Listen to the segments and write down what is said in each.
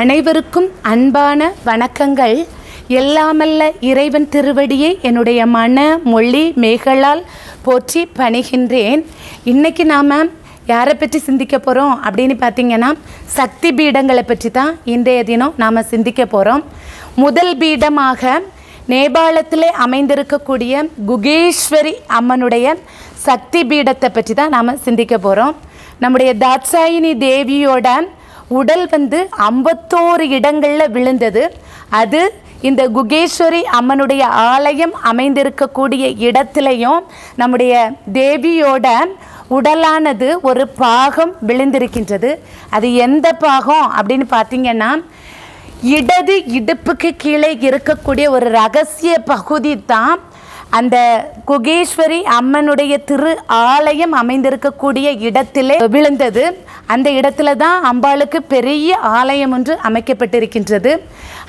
அனைவருக்கும் அன்பான வணக்கங்கள். எல்லாமல்ல இறைவன் திருவடியை என்னுடைய மன மொழி மேகளால் போற்றி பணிகின்றேன். இன்றைக்கி நாம் யாரை பற்றி சிந்திக்க போகிறோம் அப்படின்னு பார்த்தீங்கன்னா சக்தி பீடங்களை பற்றி தான் இன்றைய தினம் நாம் சிந்திக்க போகிறோம் முதல் பீடமாக நேபாளத்திலே அமைந்திருக்கக்கூடிய குகேஸ்வரி அம்மனுடைய சக்தி பீடத்தை பற்றி தான் நாம் சிந்திக்க போகிறோம் நம்முடைய தாட்சாயினி தேவியோட உடல் வந்து ஐம்பத்தோரு இடங்களில் விழுந்தது. அது இந்த குகேஸ்வரி அம்மனுடைய ஆலயம் அமைந்திருக்கக்கூடிய இடத்துலையும் நம்முடைய தேவியோட உடலானது ஒரு பாகம் விழுந்திருக்கின்றது. அது எந்த பாகம் அப்படின்னு பார்த்தீங்கன்னா இடது இடுப்புக்கு கீழே இருக்கக்கூடிய ஒரு ரகசிய பகுதி தான் அந்த குகேஸ்வரி அம்மனுடைய திரு ஆலயம் அமைந்திருக்கக்கூடிய இடத்திலே விழுந்தது. அந்த இடத்துல தான் அம்பாளுக்கு பெரிய ஆலயம் ஒன்று அமைக்கப்பட்டிருக்கின்றது.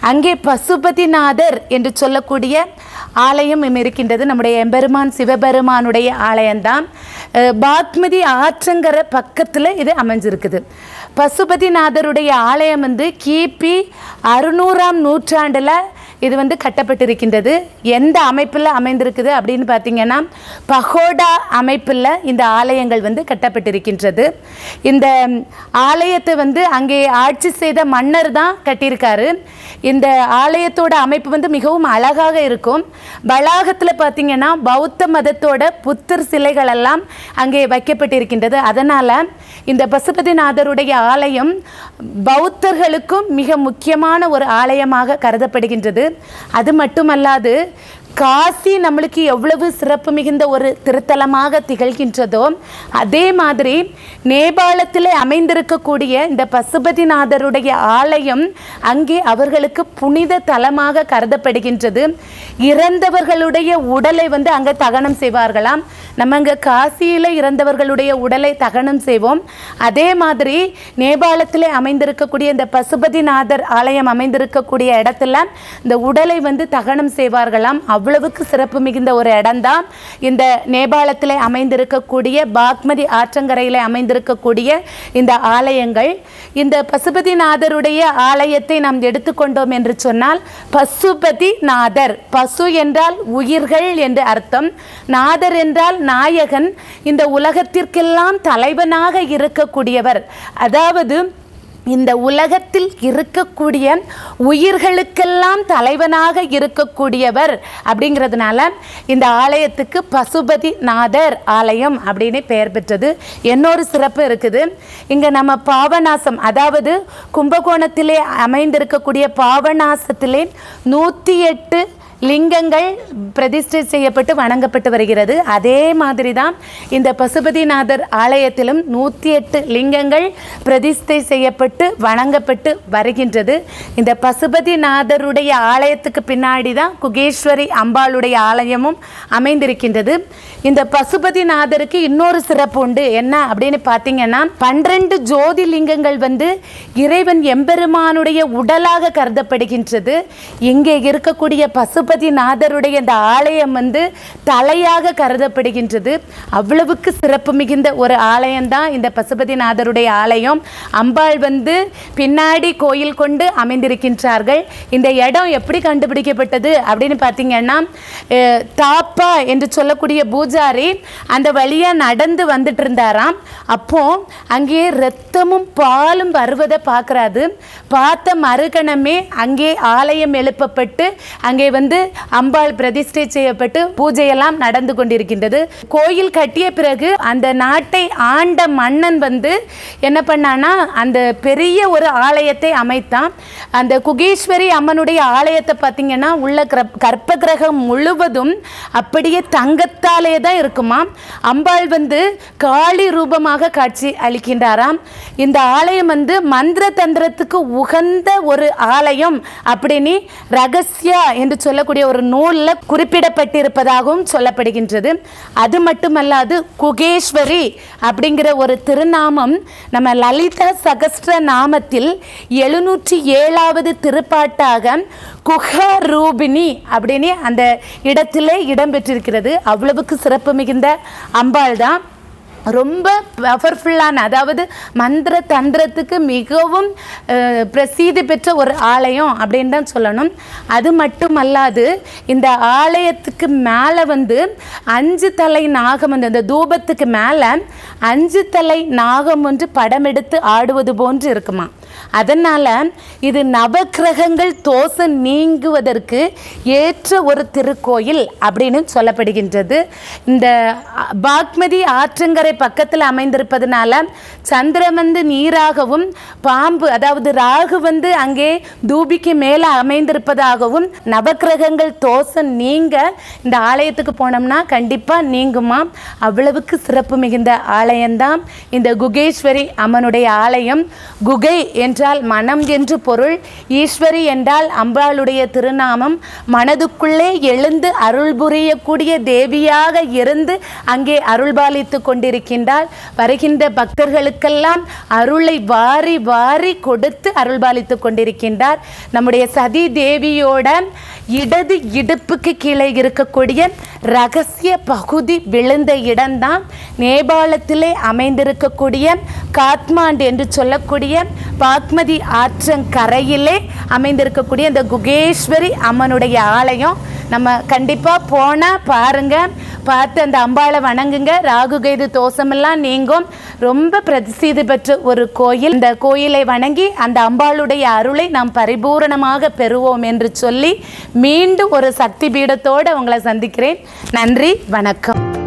அங்கே பசுபதிநாதர் என்று சொல்லக்கூடிய ஆலயம் இருக்கின்றது. நம்முடைய எம்பெருமான் சிவபெருமானுடைய ஆலயம்தான் பாத்மதி ஆற்றங்கிற பக்கத்தில் இது அமைஞ்சிருக்குது. பசுபதிநாதருடைய ஆலயம் வந்து கிபி அறுநூறாம் நூற்றாண்டில் இது வந்து கட்டப்பட்டிருக்கின்றது. எந்த அமைப்பில் அமைந்திருக்குது அப்படின்னு பார்த்தீங்கன்னா பகோடா அமைப்பில் இந்த ஆலயங்கள் வந்து கட்டப்பட்டிருக்கின்றது. இந்த ஆலயத்தை வந்து அங்கே ஆட்சி செய்த மன்னர் தான் கட்டியிருக்காரு. இந்த ஆலயத்தோட அமைப்பு வந்து மிகவும் அழகாக இருக்கும். வளாகத்தில் பார்த்தீங்கன்னா பௌத்த மதத்தோட புத்தர் சிலைகளெல்லாம் அங்கே வைக்கப்பட்டிருக்கின்றது. அதனால் இந்த பசுபதிநாதருடைய ஆலயம் பௌத்தர்களுக்கும் மிக முக்கியமான ஒரு ஆலயமாக கருதப்படுகின்றது. அது மட்டுமல்லாது காசி நம்மளுக்கு எவ்வளவு சிறப்பு மிகுந்த ஒரு திருத்தலமாக திகழ்கின்றதோ அதே மாதிரி நேபாளத்தில் அமைந்திருக்கக்கூடிய இந்த பசுபதிநாதருடைய ஆலயம் அங்கே அவர்களுக்கு புனித தலமாக கருதப்படுகின்றது. இறந்தவர்களுடைய உடலை வந்து அங்கே தகனம் செய்வார்களாம். நம்ம அங்கே காசியில் இறந்தவர்களுடைய உடலை தகனம் செய்வோம். அதே மாதிரி நேபாளத்தில் அமைந்திருக்கக்கூடிய இந்த பசுபதிநாதர் ஆலயம் அமைந்திருக்கக்கூடிய இடத்துல இந்த உடலை வந்து தகனம் செய்வார்களாம். அவ்வளோ அவ்வளவுக்கு சிறப்பு மிகுந்த ஒரு இடம்தான். இந்த நேபாளத்தில் அமைந்திருக்கக்கூடிய பாக்மதி ஆற்றங்கரையில் அமைந்திருக்கக்கூடிய இந்த ஆலயங்கள். இந்த பசுபதிநாதருடைய ஆலயத்தை நாம் எடுத்துக்கொண்டோம் என்று சொன்னால் பசுபதி நாதர் பசு என்றால் உயிர்கள் என்று அர்த்தம். நாதர் என்றால் நாயகன். இந்த உலகத்திற்கெல்லாம் தலைவனாக இருக்கக்கூடியவர். அதாவது இந்த உலகத்தில் இருக்கக்கூடிய உயிர்களுக்கெல்லாம் தலைவனாக இருக்கக்கூடியவர் அப்படிங்கிறதுனால இந்த ஆலயத்துக்கு பசுபதி நாதர் ஆலயம் அப்படின்னு பெயர் பெற்றது. இன்னொரு சிறப்பு இருக்குது. இங்கே நம்ம பாவநாசம் அதாவது கும்பகோணத்திலே அமைந்திருக்கக்கூடிய பாவநாசத்திலே நூற்றி எட்டு லிங்கங்கள் பிரதிஷ்டை செய்யப்பட்டு வணங்கப்பட்டு வருகிறது. அதே மாதிரி தான் இந்த பசுபதிநாதர் ஆலயத்திலும் நூற்றி எட்டு லிங்கங்கள் பிரதிஷ்டை செய்யப்பட்டு வணங்கப்பட்டு வருகின்றது. இந்த பசுபதிநாதருடைய ஆலயத்துக்கு பின்னாடி தான் குகேஸ்வரி அம்பாளுடைய ஆலயமும் அமைந்திருக்கின்றது. இந்த பசுபதிநாதருக்கு இன்னொரு சிறப்பு உண்டு. என்ன அப்படின்னு பார்த்தீங்கன்னா பன்னிரண்டு ஜோதி லிங்கங்கள் வந்து இறைவன் எம்பெருமானுடைய உடலாக கருதப்படுகின்றது. இங்கே இருக்கக்கூடிய பசு பசுபதிநாதருடைய இந்த ஆலயம் வந்து தலையாக கருதப்படுகின்றது. அவ்வளவுக்கு சிறப்பு மிகுந்த ஒரு ஆலயம்தான் இந்த பசுபதிநாதருடைய ஆலயம். அம்பாள் வந்து பின்னாடி கோயில் கொண்டு அமைந்திருக்கின்றார்கள். இந்த இடம் எப்படி கண்டுபிடிக்கப்பட்டது அப்படின்னு பார்த்தீங்கன்னா தாப்பா என்று சொல்லக்கூடிய பூஜாரி அந்த வழியாக நடந்து வந்துட்டு இருந்தாராம் அப்போ அங்கே ரத்தமும் பாலும் வருவதை பார்க்குறாது பார்த்த மறுகணமே அங்கே ஆலயம் எழுப்பப்பட்டு அங்கே வந்து அம்பாள் பிரதிஷ்டை செய்யப்பட்டு பூஜையெல்லாம் நடந்து கொண்டிருக்கின்றது. கோயில் கட்டிய பிறகு அந்த நாட்டை ஆண்ட மன்னன் வந்து என்ன பண்ணானா அந்த பெரிய ஒரு ஆலயத்தை அமைத்தான். அந்த குகேஸ்வரி அம்மனுடைய ஆலயத்தை பார்த்தீங்கன்னா உள்ள கற்ப கிரகம் முழுவதும் அப்படியே தங்கத்தாலே தான் இருக்குமா அம்பாள் வந்து காளி ரூபமாக காட்சி அளிக்கின்றாராம். இந்த ஆலயம் வந்து மந்திர தந்திரத்துக்கு உகந்த ஒரு ஆலயம் அப்படின்னு ரகசியா என்று சொல்ல சொல்லக்கூடிய ஒரு நூலில் குறிப்பிடப்பட்டிருப்பதாகவும் சொல்லப்படுகின்றது. அது மட்டுமல்லாது குகேஸ்வரி அப்படிங்கிற ஒரு திருநாமம் நம்ம லலிதா சகஸ்ர நாமத்தில் எழுநூற்றி ஏழாவது திருப்பாட்டாக குஹரூபிணி அப்படின்னு அந்த இடத்திலே இடம்பெற்றிருக்கிறது. அவ்வளவுக்கு சிறப்பு மிகுந்த அம்பாள் தான் ரொம்ப பவர்ஃபுல்லான அதாவது மந்திர தந்திரத்துக்கு மிகவும் பிரசித்தி பெற்ற ஒரு ஆலயம் அப்படின்னு தான் சொல்லணும். அது மட்டுமல்லாது இந்த ஆலயத்துக்கு மேலே வந்து அஞ்சு தலை நாகம் வந்து அந்த தூபத்துக்கு மேலே அஞ்சு தலை நாகம் ஒன்று படம் எடுத்து ஆடுவது போன்று இருக்குமா? அதனால் இது நவக்கிரகங்கள் தோஷம் நீங்குவதற்கு ஏற்ற ஒரு திருக்கோயில் அப்படின்னு சொல்லப்படுகின்றது. இந்த பாக்மதி ஆற்றங்கரை பக்கத்தில் அமைந்திருப்பதனால சந்திரமந்து நீராகவும் பாம்பு அதாவது ராகு வந்து அங்கே தூபிக்கு மேலே அமைந்திருப்பதாகவும் நவக்கிரகங்கள் தோஷம் நீங்க இந்த ஆலயத்துக்கு போனோம்னா கண்டிப்பாக நீங்குமா? அவ்வளவுக்கு சிறப்பு மிகுந்த ஆலயம்தான். இந்த குகேஸ்வரி அம்மனுடைய ஆலயம் குகை என்றால் மனம் என்று பொருள் ஈஸ்வரி என்றால் அம்பாளுடைய திருநாமம். மனதுக்குள்ளே எழுந்து அருள் புரியக்கூடிய தேவியாக இருந்து அங்கே அருள்பாலித்து கொண்டிருக்கின்றாள். வருகின்ற பக்தர்களுக்கெல்லாம் அருளை வாரி வாரி கொடுத்து அருள்பாலித்து கொண்டிருக்கின்றார். நம்முடைய சதி தேவியோட இடது இடுப்புக்கு கீழே இருக்கக்கூடிய ரகசிய பகுதி விழுந்த இடம்தான். நேபாளத்திலே அமைந்திருக்கக்கூடிய காத்மாண்டு என்று சொல்லக்கூடிய பாத்மதி ஆற்றங்கரையிலே அமைந்திருக்கக்கூடிய இந்த குகேஸ்வரி அம்மனுடைய ஆலயம். நம்ம கண்டிப்பாக போனால் பாருங்கள் பார்த்து அந்த அம்பாளை வணங்குங்க. ராகு கேது தோஷமெல்லாம் நீங்கும். ரொம்ப பிரசித்தி பெற்ற ஒரு கோயில். இந்த கோயிலை வணங்கி அந்த அம்பாளுடைய அருளை நாம் பரிபூரணமாக பெறுவோம் என்று சொல்லி மீண்டும் ஒரு சக்தி பீடத்தோடு உங்களை சந்திக்கிறேன். நன்றி வணக்கம்.